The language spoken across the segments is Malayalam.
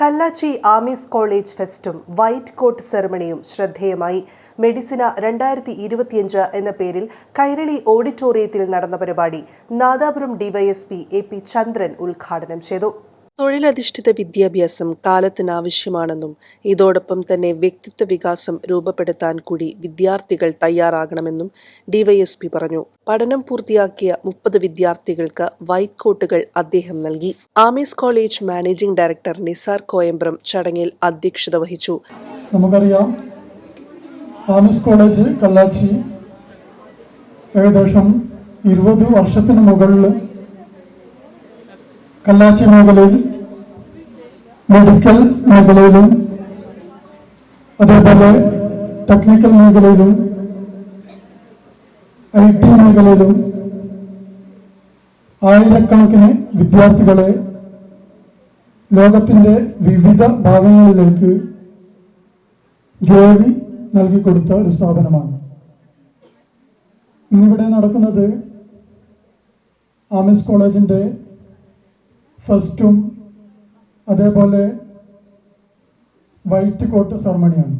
കല്ലാച്ചി ആമീസ് കോളേജ് ഫെസ്റ്റും വൈറ്റ് കോട്ട് സെറമണിയും ശ്രദ്ധേയമായി. മെഡിസിന രണ്ടായിരത്തി ഇരുപത്തിയഞ്ച് എന്ന പേരിൽ കൈരളി ഓഡിറ്റോറിയത്തിൽ നടന്ന പരിപാടി Nadapuram DYSP A P Chandran ഉദ്ഘാടനം ചെയ്തു. തൊഴിലധിഷ്ഠിത വിദ്യാഭ്യാസം കാലത്തിനാവശ്യമാണെന്നും ഇതോടൊപ്പം തന്നെ വ്യക്തിത്വ വികാസം രൂപപ്പെടുത്താൻ കൂടി വിദ്യാർത്ഥികൾ തയ്യാറാകണമെന്നും ഡിവൈഎസ്പി പറഞ്ഞു. പഠനം പൂർത്തിയാക്കിയ മുപ്പത് വിദ്യാർത്ഥികൾക്ക് വൈറ്റ് കോട്ടുകൾ അദ്ദേഹം നൽകി. Amees college managing director Nisar Koyambram ചടങ്ങിൽ അധ്യക്ഷത വഹിച്ചു. നമുക്കറിയാം ആമീസ് കോളേജ് കല്ലാച്ചി ഏകദേശം ഇരുപത് വർഷത്തിന് മുകളിൽ കല്ലാച്ചി മേഖലയിൽ മെഡിക്കൽ മേഖലയിലും അതേപോലെ ടെക്നിക്കൽ മേഖലയിലും ഐ ടി മേഖലയിലും ആയിരക്കണക്കിന് വിദ്യാർത്ഥികളെ ലോകത്തിന്റെ വിവിധ ഭാഗങ്ങളിലേക്ക് ജോലി നൽകിക്കൊടുത്ത ഒരു സ്ഥാപനമാണ്. ഇന്നിവിടെ നടക്കുന്നത് ആമിസ് കോളേജിന്റെ ഫസ്റ്റും അതേപോലെ വൈറ്റ് കോട്ട് സെറമണിയാണ്.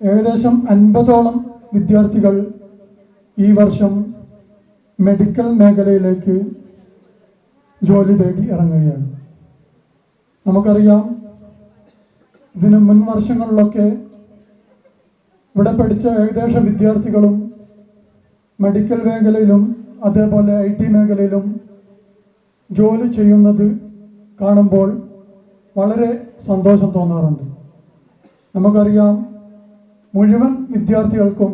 ഏകദേശം അൻപതോളം വിദ്യാർത്ഥികൾ ഈ വർഷം മെഡിക്കൽ മേഖലയിലേക്ക് ജോലി തേടി ഇറങ്ങുകയാണ്. നമുക്കറിയാം ഇതിന് മുൻ വർഷങ്ങളിലൊക്കെ ഇവിടെ പഠിച്ച ഏകദേശ വിദ്യാർത്ഥികളും മെഡിക്കൽ മേഖലയിലും അതേപോലെ ഐ ടി മേഖലയിലും ജോലി ചെയ്യുന്നത് കാണുമ്പോൾ വളരെ സന്തോഷം തോന്നാറുണ്ട്. നമുക്കറിയാം മുഴുവൻ വിദ്യാർത്ഥികൾക്കും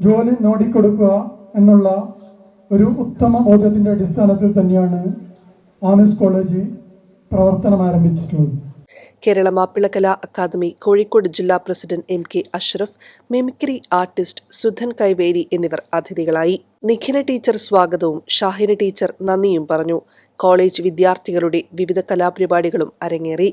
ജോലി നേടിക്കൊടുക്കുക എന്നുള്ള ഒരു ഉത്തമ ബോധ്യത്തിന്റെ അടിസ്ഥാനത്തിൽ തന്നെയാണ് ആമിസ് കോളേജ് പ്രവർത്തനം ആരംഭിച്ചിട്ടുള്ളത്. കേരള മാപ്പിളകലാ അക്കാദമി കോഴിക്കോട് ജില്ലാ president M K Ashraf mimicry artist Sudhan Kaiveri എന്നിവർ അതിഥികളായി. നിഖിന ടീച്ചർ സ്വാഗതവും ഷാഹിന ടീച്ചർ നന്ദിയും പറഞ്ഞു. കോളേജ് വിദ്യാർത്ഥികളുടെ വിവിധ കലാപരിപാടികളും അരങ്ങേറി.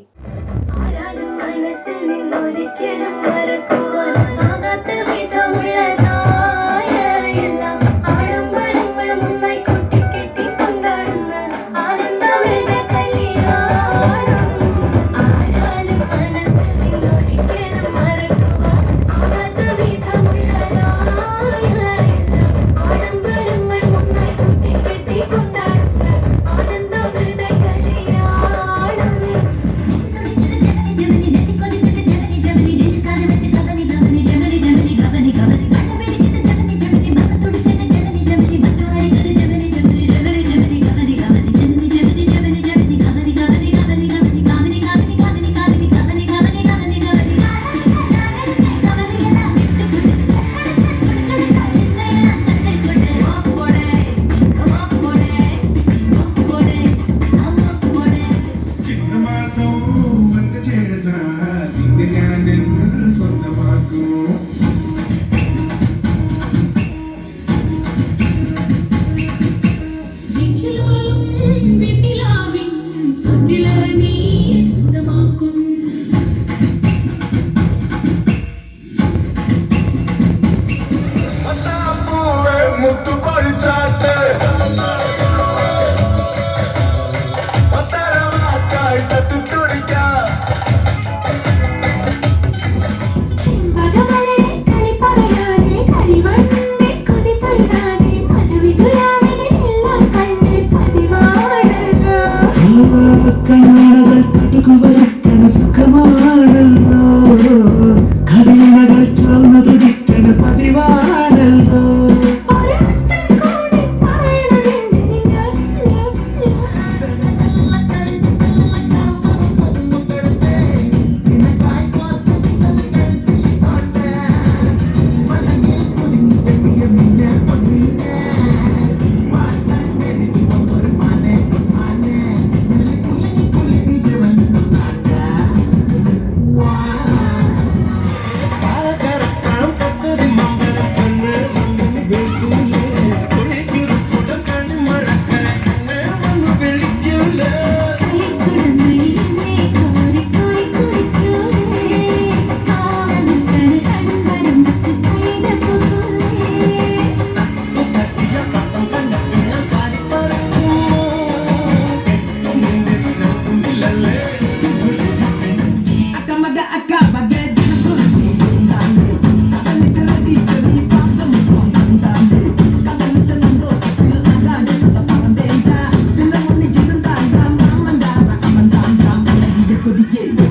DJ.